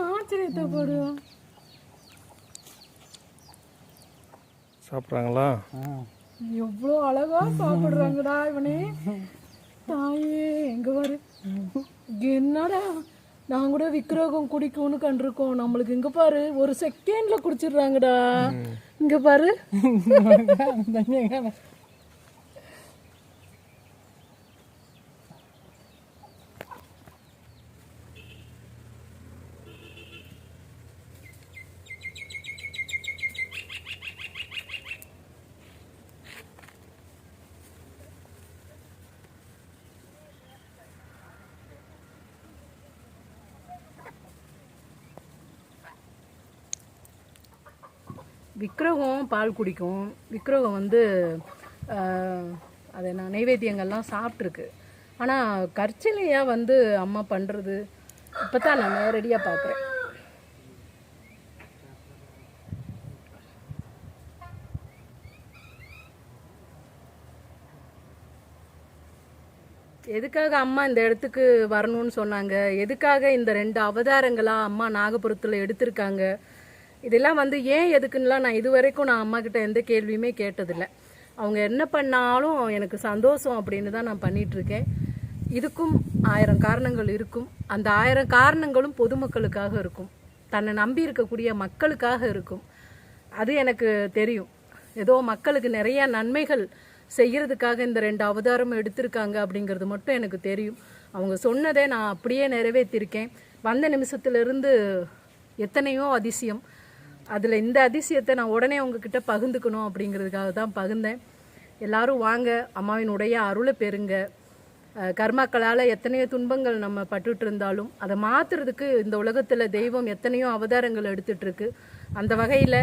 ஆச்சரியத்தை போடுவோம் சாப்பிட்றாங்களா? எவ்வளோ அழகா சாப்பிடுறாங்கடா இவனே. தாயே எங்க பாரு. என்னடா? நான் கூட விக்ரகம் குடிக்கும்னு கண்டிருக்கோம். நம்மளுக்கு இங்க பாரு ஒரு செகண்ட்ல குடிச்சிடுறாங்கடா. இங்க பாரு. விக்கிரகம் பால் குடிக்கும். விக்கிரகம் வந்து ஆஹ், அதை நான் நைவேத்தியங்கள்லாம் சாப்பிட்ருக்கு ஆனால் கற்சிலையாக வந்து அம்மா பண்ணுறது இப்போ தான் நான் நேரடியாக பார்க்குறேன் எதுக்காக அம்மா இந்த இடத்துக்கு வரணும்னு சொன்னாங்க? எதுக்காக இந்த ரெண்டு அவதாரங்களா அம்மா நாகபுரத்தில் எடுத்திருக்காங்க? இதெல்லாம் வந்து ஏன் எதுக்குன்னுலாம் நான் இது வரைக்கும் நான் அம்மாக்கிட்ட எந்த கேள்வியுமே கேட்டதில்லை. அவங்க என்ன பண்ணாலும் எனக்கு சந்தோஷம் அப்படின்னு தான் நான் பண்ணிகிட்ருக்கேன் இதுக்கும் ஆயிரம் காரணங்கள் இருக்கும். அந்த ஆயிரம் காரணங்களும் பொதுமக்களுக்காக இருக்கும். தன்னை நம்பி இருக்கக்கூடிய மக்களுக்காக இருக்கும். அது எனக்கு தெரியும். ஏதோ மக்களுக்கு நிறைய நன்மைகள் செய்கிறதுக்காக இந்த ரெண்டு அவதாரம் எடுத்திருக்காங்க அப்படிங்கிறது மட்டும் எனக்கு தெரியும். அவங்க சொன்னதை நான் அப்படியே நிறைவேற்றிருக்கேன். வந்த நிமிஷத்துலேருந்து எத்தனையோ அதிசயம். அதில் இந்த அதிசயத்தை நான் உடனே உங்ககிட்ட பகிர்ந்துக்கணும் அப்படிங்கிறதுக்காக தான் பகிர்ந்தேன். எல்லாரும் வாங்க அம்மாவினுடைய அருளை பெறுங்க. கர்மாக்களால் எத்தனையோ துன்பங்கள் நம்ம பட்டுட்டு இருந்தாலும் அதை மாத்துறதுக்கு இந்த உலகத்தில் தெய்வம் எத்தனையோ அவதாரங்கள் எடுத்துட்ருக்கு அந்த வகையில்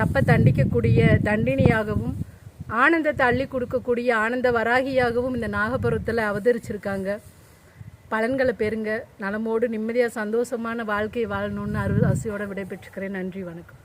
தப்பை தண்டிக்கக்கூடிய தண்டினியாகவும் ஆனந்தத்தை அள்ளி கொடுக்கக்கூடிய ஆனந்த வராகியாகவும் இந்த நாகபுரத்தில் அவதரிச்சிருக்காங்க. பலன்களை பெறுங்க. நலமோடு நிம்மதியாக சந்தோஷமான வாழ்க்கை வாழணும்னு அருள் ஆசையோட விடைபெற்றுக்கிறேன். நன்றி வணக்கம்.